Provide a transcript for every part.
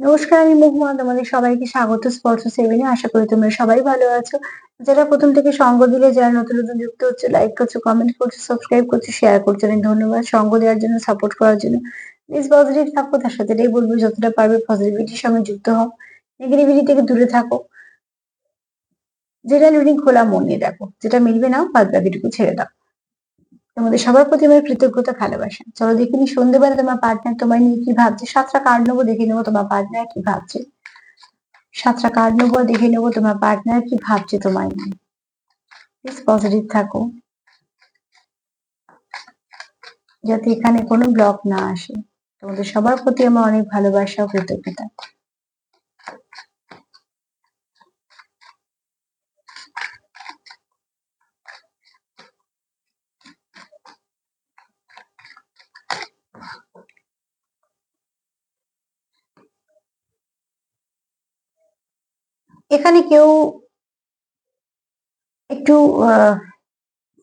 নমস্কার, আমি মহুয়া তোমাদের সবাইকে স্বাগত স্পর্শ সেভেনে। আশা করি তোমরা সবাই ভালো আছো। যারা প্রথম থেকে সঙ্গ দিলে, যারা নতুন নতুন যুক্ত হচ্ছে লাইক করছ কমেন্ট করছ সাবস্ক্রাইব করছ শেয়ার করছ, অনেক ধন্যবাদ সঙ্গ দেওয়ার জন্য সাপোর্ট করার জন্য। প্লিজ পজিটিভ থাকো, তার সাথে এটাই বলব, যতটা পারবে পজিটিভিটির সঙ্গে যুক্ত হও। নেগেটিভিটি থেকে দূরে থাকো। যেটা রিডিং খোলা মন নিয়ে দেখো। যেটা মিলবে না বাদ বাকিটুকু ছেড়ে দাও। তোমাদের সবার প্রতি আমার কৃতজ্ঞতা, ভালোবাসা। চলো দেখে নি সন্ধ্যেবেলা তোমার পার্টনার তোমায় নিয়ে কি ভাবছে। সাতটা কার্ড নেব, দেখে নেব তোমার পার্টনার কি ভাবছে। সাতটা কার্ড নেব দেখে নেব তোমার পার্টনার কি ভাবছে তোমায় নিয়ে। প্লিজ পজিটিভ থাকো। যাতে এখানে কোনো ব্লক না আসে। তোমাদের সবার প্রতি আমার অনেক ভালোবাসা ও কৃতজ্ঞতা। এখানে কেউ একটু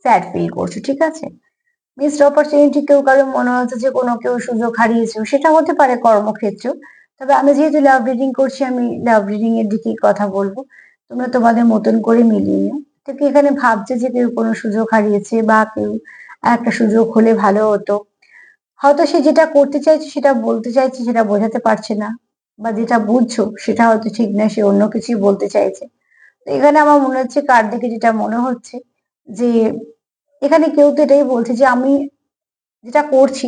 স্যাড ফিল করছে, ঠিক আছে? মিসড অপরচুনিটি কেউ কারও মনে হচ্ছে যে কোনো কেউ সুযোগ হারিয়েছে, সেটা হতে পারে কর্মক্ষেত্র। তবে আমি যেহেতু লাভ রিডিং করছি, আমি লাভ রিডিং এর দিকেই কথা বলব। তোমরা তোমাদের মতন করে মিলিয়ে নিও। তো কি এখানে ভাবছে যে কেউ কোনো সুযোগ হারিয়েছে বা কেউ একটা সুযোগ হলে ভালো হতো। হয়তো সে যেটা করতে চাইছে, সেটা বলতে চাইছে, সেটা বোঝাতে পারছে না। বা যেটা বুঝছ, সেটা হয়তো ঠিক না সে অন্য কিছুই বলতে চাইছে। তো এখানে আমার মনে হচ্ছে কার দিকে যেটা মনে হচ্ছে যে, এখানে কেউ তো এটাই বলছে যে আমি যেটা করছি,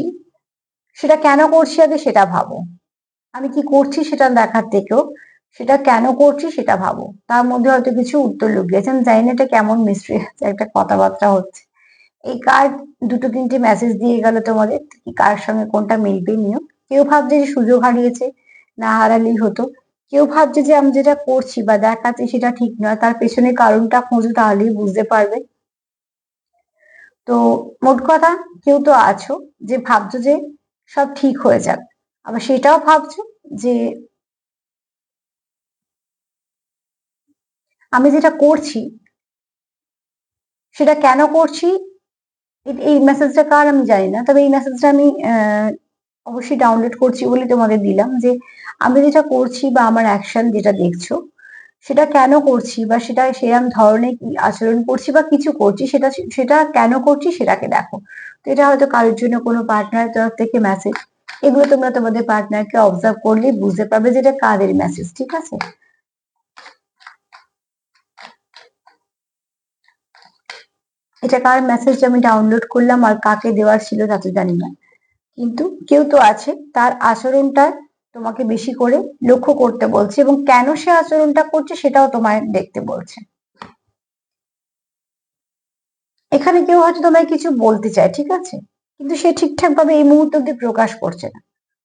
সেটা কেন করছি আগে সেটা ভাবো। আমি কি করছি সেটা দেখার থেকেও, সেটা কেন করছি সেটা ভাবো। তার মধ্যে হয়তো কিছু উত্তর লুকিয়েছেন জানি না এটা কেমন মিস্ট্রি আছে একটা কথাবার্তা হচ্ছে। এই কার্ড দুটো তিনটে মেসেজ দিয়ে গেল তোমাদের, কি কার সঙ্গে কোনটা মিলবে নিও কেউ ভাবছে যে সুযোগ হারিয়েছে না হারালেই হতো। কেউ ভাবছে যে আমি যেটা করছি বা দেখাচ্ছি সেটা ঠিক নয়, তার পেছনে কারণটা খুঁজো তাহলেই বুঝতে পারবে। তো মোট কথা কেউ তো আছো যে ভাবছ যে সব ঠিক হয়ে যাক। আবার সেটাও ভাবছ যে আমি যেটা করছি, সেটা কেন করছি? এই মেসেজটা কার আমি জানি না। তবে এই মেসেজটা আমি অবশ্যই ডাউনলোড করছি বলে তোমাদের দিলাম যে আমি যেটা করছি বা আমার অ্যাকশন যেটা দেখছ, সেটা কেন করছি বা সেটা সেরকম ধরনের কি আচরণ করছি বা কিছু করছি সেটা সেটা কেন করছি সেটাকে দেখো। তো এটা হয়তো কারোর জন্য কোনো পার্টনারের তরফ থেকে মেসেজ এগুলো তোমরা তোমাদের পার্টনারকে অবজার্ভ করলে বুঝতে পারবে যে এটা কাদের মেসেজ ঠিক আছে? এটা কার মেসেজ আমি ডাউনলোড করলাম আর কাকে দেওয়ার ছিল তা তো জানি না। কিন্তু কেউ তো আছে, তার আচরণটা তোমাকে বেশি করে লক্ষ্য করতে বলছে এবং কেন সে আচরণটা করছে সেটাও তোমায় দেখতে বলছে। এখানে কেউ হয়তো তোমায় কিছু বলতে চায়, ঠিক আছে? কিন্তু সে ঠিকঠাক ভাবে এই মুহূর্ত অব্দি প্রকাশ করছে না।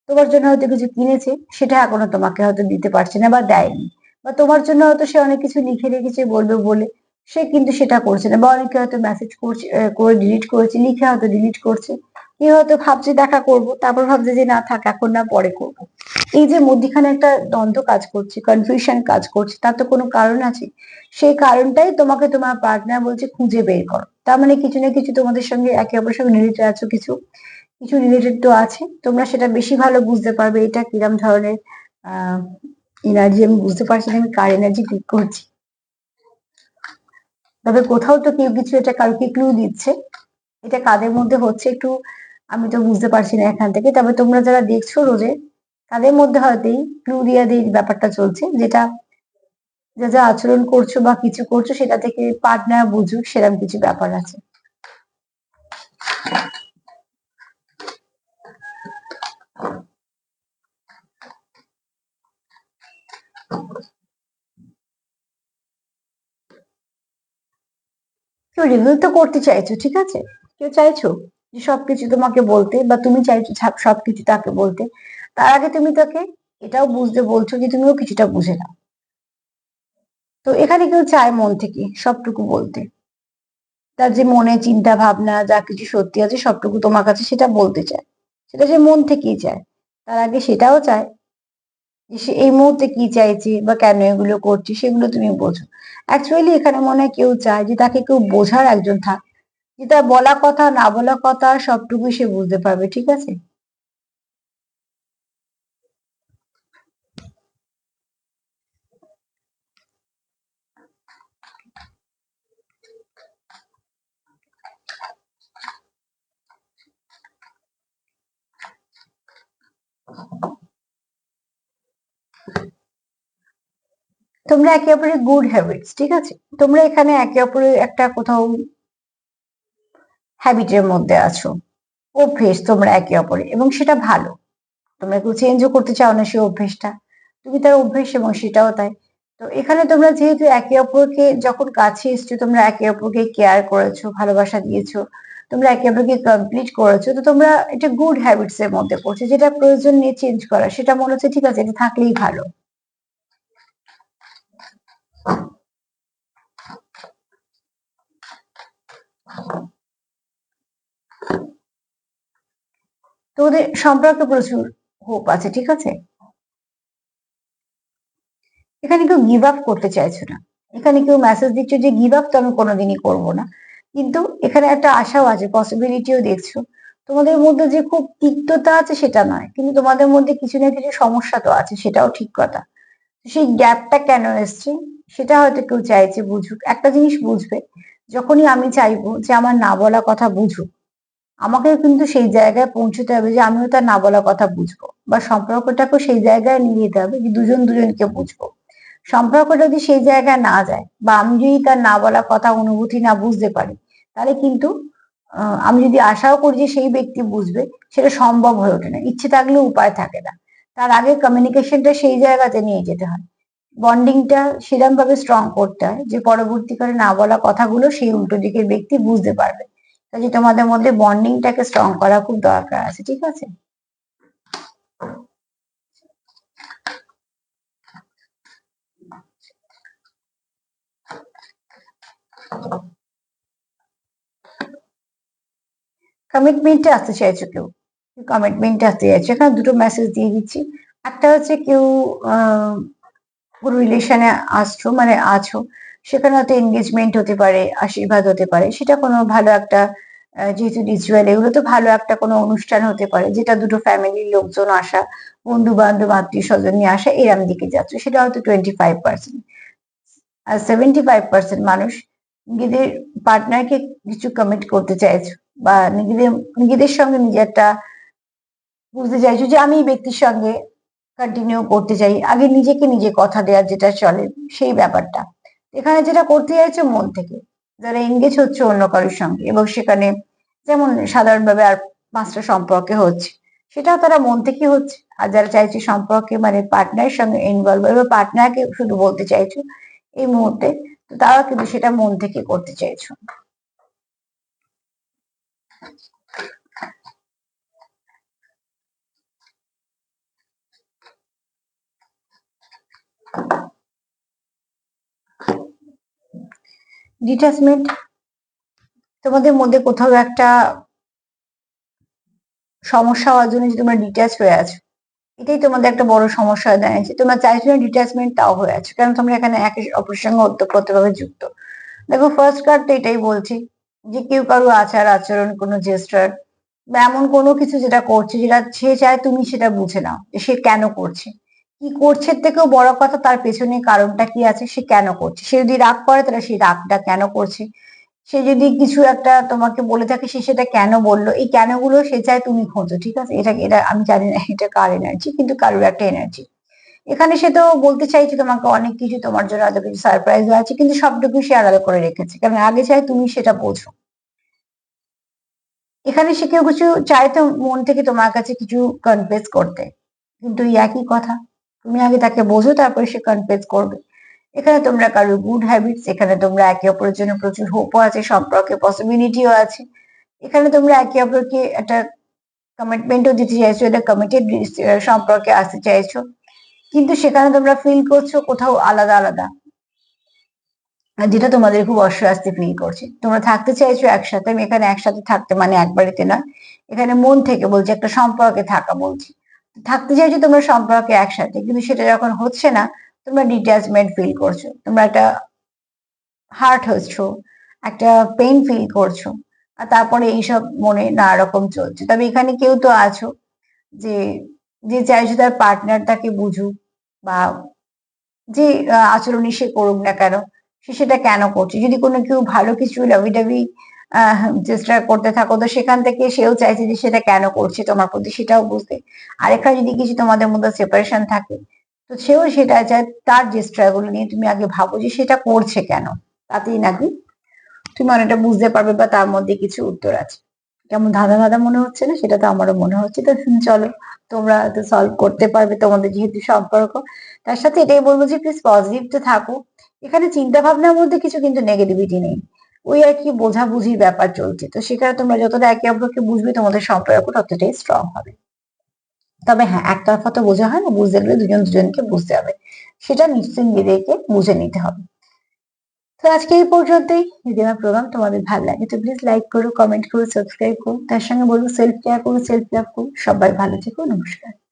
তোমার জন্য হয়তো কিছু কিনেছে, সেটা এখনও তোমাকে হয়তো দিতে পারছে না বা দেয়নি। বা তোমার জন্য হয়তো সে অনেক কিছু লিখে রেখেছে, বলবে বলে সে কিন্তু সেটা করছে না। বা অনেকে হয়তো মেসেজ করছে করে ডিলিট করেছে, লিখে হয়তো ডিলিট করছে। কেউ হয়তো ভাবছে দেখা করব, তারপর ভাবছে যে না থাক, এখন না পরে করব। এই যে মধ্যখানে একটা দ্বন্দ্ব কাজ করছে কনফিউশন কাজ করছে, তার তো কোনো কারণ আছে। সেই কারণটাই তোমাকে তোমার পার্টনার বলছে খুঁজে বের করো। তার মানে কিছু না কিছু তোমাদের সঙ্গে একে অপরের সঙ্গে রিলেটেড আছো কিছু কিছু রিলেটেড তো আছে। তোমরা সেটা বেশি ভালো বুঝতে পারবে, এটা কিরম ধরনের, আহ এনার্জি আমি বুঝতে পারছি না, আমি কার এনার্জি ক্লিক করছি। তবে কোথাও তো কেউ কিছু এটা কাউকে ক্লু দিচ্ছে। এটা কাদের মধ্যে হচ্ছে একটু আমি তো বুঝতে পারছি না এখান থেকে। তবে তোমরা যারা দেখছ রোজে, তাদের মধ্যে হয়তো এই ক্লু দিয়ে ব্যাপারটা চলছে, যেটা যা যা আচরণ করছ বা কিছু করছ, সেটা থেকে পার্টনার বুঝুক সেরকম কিছু ব্যাপার আছে। কেউ রিভিল তো করতে চাইছো, ঠিক আছে? কেউ চাইছো? যে সবকিছু তোমাকে বলতে বা তুমি চাইছো সবকিছু তাকে বলতে, তার আগে তুমি তাকে এটাও বুঝতে বলছো যে তুমিও কিছুটা বুঝে নাও। তো এখানে কেউ চায় মন থেকে সবটুকু বলতে। তার যে মনে চিন্তা ভাবনা, যা কিছু সত্যি আছে সবটুকু তোমার কাছে সেটা বলতে চায়। সেটা যে মন থেকেই চায়। তার আগে সেটাও চায় যে সে এই মুহূর্তে কি চাইছে বা কেন এগুলো করছে সেগুলো তুমি বোঝো। অ্যাকচুয়ালি এখানে মনে হয় কেউ চায় যে তাকে কেউ বোঝার একজন থাক। যেটা বলা কথা, না বলা কথা সবটুকু সে বুঝতে পারবে, ঠিক আছে? তোমরা একে অপরের গুড হ্যাবিটস ঠিক আছে? তোমরা এখানে একে অপরের একটা কোথাও হ্যাবিটের মধ্যে আছো। অভ্যেস তোমরা একে অপরে এবং সেটা ভালো। তোমরা কেউ চেঞ্জও করতে চাও না সেই অভ্যেসটা। তুমি তার অভ্যেস এবং সেটাও তাই। তো এখানে তোমরা যেহেতু একে অপরকে যখন কাছে এসছো, তোমরা একে অপরকে কেয়ার করেছ, ভালোবাসা দিয়েছ, তোমরা একে অপরকে কমপ্লিট করেছ, তো তোমরা এটা গুড হ্যাবিটস এর মধ্যে পড়ছে, যেটা প্রয়োজন নিয়ে চেঞ্জ করা। সেটা মনে হচ্ছে, ঠিক আছে, এটা থাকলেই ভালো। তো ওদের সম্পর্কে প্রচুর হোপ আছে, ঠিক আছে? এখানে কেউ গিভ আপ করতে চাইছো না। এখানে কেউ মেসেজ দিচ্ছ যে গিভ আপ তো আমি কোনোদিনই করব না। কিন্তু এখানে একটা আশাও আছে পসিবিলিটিও দেখছ। তোমাদের মধ্যে যে খুব তিক্ততা আছে সেটা নয়, কিন্তু তোমাদের মধ্যে কিছু না কিছু সমস্যা তো আছে, সেটাও ঠিক কথা। সেই গ্যাপটা কেন এসছে, সেটা হয়তো কেউ চাইছে বুঝুক। একটা জিনিস বুঝবে, যখনই আমি চাইব যে আমার না বলা কথা বুঝুক আমাকে কিন্তু সেই জায়গায় পৌঁছতে হবে যে আমিও তার না বলা কথা বুঝব বা সম্পর্কটাকেও সেই জায়গায় নিয়ে যেতে হবে যে দুজন দুজনকে বুঝব। সম্পর্কটা যদি সেই জায়গায় না যায় বা আমি যদি তার না বলা কথা অনুভূতি না বুঝতে পারি, তাহলে কিন্তু আমি যদি আশাও করি যে সেই ব্যক্তি বুঝবে, সেটা সম্ভব হয়ে ওঠে না। ইচ্ছে থাকলেও উপায় থাকে না। তার আগে কমিউনিকেশনটা সেই জায়গাতে নিয়ে যেতে হয়। বন্ডিংটা সেরকম ভাবে স্ট্রং করতে হয় যে পরবর্তীকালে না বলা কথাগুলো সেই উল্টো দিকের ব্যক্তি বুঝতে পারবে। কাজে তোমাদের মধ্যে বন্ডিংটাকে স্ট্রং করা খুব দরকার আছে, ঠিক আছে? কমিটমেন্টে আসতে চাইছো কেউ? কমিটমেন্টে আসতে চাইছো। এখানে দুটো মেসেজ দিয়ে দিচ্ছি। একটা হচ্ছে কেউ রিলেশনে আসছো মানে আছো সেখানে হয়তো এনগেজমেন্ট হতে পারে, আশীর্বাদ হতে পারে। সেটা কোনো ভালো একটা যেহেতু রিচুয়াল এগুলো তো ভালো একটা কোনো অনুষ্ঠান হতে পারে, যেটা দুটো ফ্যামিলির লোকজন আসা বন্ধু বান্ধব আত্মীয় স্বজন নিয়ে আসা, এরম দিকে যাচ্ছে। সেটা হয়তো টোয়েন্টি ফাইভ পার্সেন্ট আর সেভেন্টি ফাইভ পার্সেন্ট মানুষ নিজেদের পার্টনারকে কিছু কমিট করতে চাইছো, বা নিজেদের নিজেদের সঙ্গে নিজে একটা বুঝতে চাইছো যে আমি ব্যক্তির সঙ্গে কন্টিনিউ করতে চাই। আগে নিজেকে নিজে কথা দেওয়ার যেটা চলে, সেই ব্যাপারটা। এখানে যেটা করতে চাইছো মন থেকে, যারা এনগেজ হচ্ছে অন্য কারোর সঙ্গে এবং সেখানে যেমন সাধারণভাবে আর পাঁচটা সম্পর্কে হচ্ছে, সেটাও তারা মন থেকে হচ্ছে। আর যারা চাইছে সম্পর্কে মানে পার্টনারের সঙ্গে ইনভলভ এবার পার্টনারকে শুধু বলতে চাইছো এই মুহূর্তে, তো তারা কিন্তু সেটা মন থেকে করতে চাইছো। ডিটাচমেন্ট তোমাদের মধ্যে কোথাও একটা সমস্যা হওয়ার জন্য যে তোমরা ডিটাচ হয়ে আছো, এটাই তোমাদের একটা বড় সমস্যা দাঁড়িয়েছে তোমরা চাইছো না ডিটাচমেন্ট তাও হয়ে আছো। কারণ তোমরা এখানে একে অপরের সঙ্গে ওতপ্রোতভাবে যুক্ত? দেখো ফার্স্ট কার্ড তো এটাই বলছি যে কেউ কারও আচার আচরণ, কোনো জেস্টার বা এমন কোনো কিছু যেটা করছে, যেটা সে চায় তুমি সেটা বুঝে নাও সে কেন করছে। কি করছে থেকেও বড় কথা তার পেছনে কারণটা কি আছে, সে কেন করছে? সে যদি রাগ করে তাহলে সেই রাগটা কেন করছে? সে যদি কিছু একটা তোমাকে বলে থাকে, সে সেটা কেন বলল? এই কেনগুলো সে চায় তুমি খোঁজো, ঠিক আছে? এটা এটা আমি জানি না, এটা কার এনার্জি কিন্তু কারোর একটা এনার্জি এখানে সে তো বলতে চাইছে তোমাকে অনেক কিছু, তোমার জন্য এত কিছু সারপ্রাইজ আছে, কিন্তু সবটুকু সে আলাদা করে রেখেছে। কারণ আগে চাই তুমি সেটা বোঝো। এখানে সে কেউ কিছু চায় তো মন থেকে তোমার কাছে কিছু কনফেস করতে। কিন্তু একই কথা। তুমি আগে তাকে বোঝো, তারপরে সে কনফেস করবে। এখানে তোমরা কারোর গুড হ্যাবিটস এখানে তোমরা একে অপরের জন্য প্রচুর হোপও আছে, সম্পর্কে পসিবিলিটিও আছে। এখানে তোমরা একে অপরকে একটা কমিটমেন্টও দিতে চাইছো এটা কমিটেড সম্পর্কে আসতে চাইছো। কিন্তু সেখানে তোমরা ফিল করছ কোথাও আলাদা আলাদা। যেটা তোমাদের খুব অস্বস্তি ফিল করছে। তোমরা থাকতে চাইছো একসাথে, আমি এখানে একসাথে থাকতে মানে এক বাড়িতে নয়। এখানে মন থেকে বলছি, একটা সম্পর্কে থাকা বলছি। থাকতে চাইছো তোমরা সম্পর্কে একসাথে, কিন্তু সেটা যখন হচ্ছে না, তোমরা ডিট্যাচমেন্ট ফিল করছ, তোমরা একটা হার্ট হচ্ছ, একটা পেইন ফিল করছ, আর তারপরে এইসব মনে নানা রকম চলছে। তবে এখানে কেউ তো আছো যে যে চাইছো তার পার্টনার তাকে বুঝুক বা যে আচরণই সে করুক না কেন, সে সেটা কেন করছে? যদি কোনো কেউ ভালো কিছু লাভি ডাভি আহ চেষ্টা করতে থাকো। তো সেখান থেকে সেও চাইছে যে সেটা কেন করছে তোমার প্রতি, সেটাও বুঝতে। আরেকটা যদি কিছু তোমাদের মধ্যে সেপারেশন থাকে, তো সেও সেটা চায়, তার স্ট্রাগল নিয়ে তুমি আগে ভাবো যে সেটা করছে কেন, তাতেই নাকি তুমি অনেকটা বুঝতে পারবে বা তার মধ্যে কিছু উত্তর আছে। কেমন ধাঁধা ধাঁধা মনে হচ্ছে না? সেটা তো আমারও মনে হচ্ছে। তো চলো, তোমরা তো সলভ করতে পারবে তোমাদের যেহেতু সম্পর্ক। তার সাথে এটাই বলব যে প্লিজ পজিটিভ তো থাকো। এখানে চিন্তা ভাবনার মধ্যে কিছু কিন্তু নেগেটিভিটি নেই। ওই আর কি বোঝাবুঝির ব্যাপার চলছে। তো সেখানে তোমরা যতটা একে অপরকে বুঝবে, তোমাদের সম্পর্ক ততটাই স্ট্রং হবে। তবে হ্যাঁ একতরফা তো বোঝা হয় না, বুঝতে গেলে দুজন দুজনকে বুঝতে হবে। সেটা নিশ্চয়ই নিজেদেরকে বুঝে নিতে হবে। তো আজকে এই পর্যন্তই। যদি আমার প্রোগ্রাম তোমাদের ভালো লাগে, তো প্লিজ লাইক করো কমেন্ট করো সাবস্ক্রাইব করো। তার সঙ্গে বলব সেলফ কেয়ার করো সেলফ লাভ করো। সবাই ভালো থেকো, নমস্কার।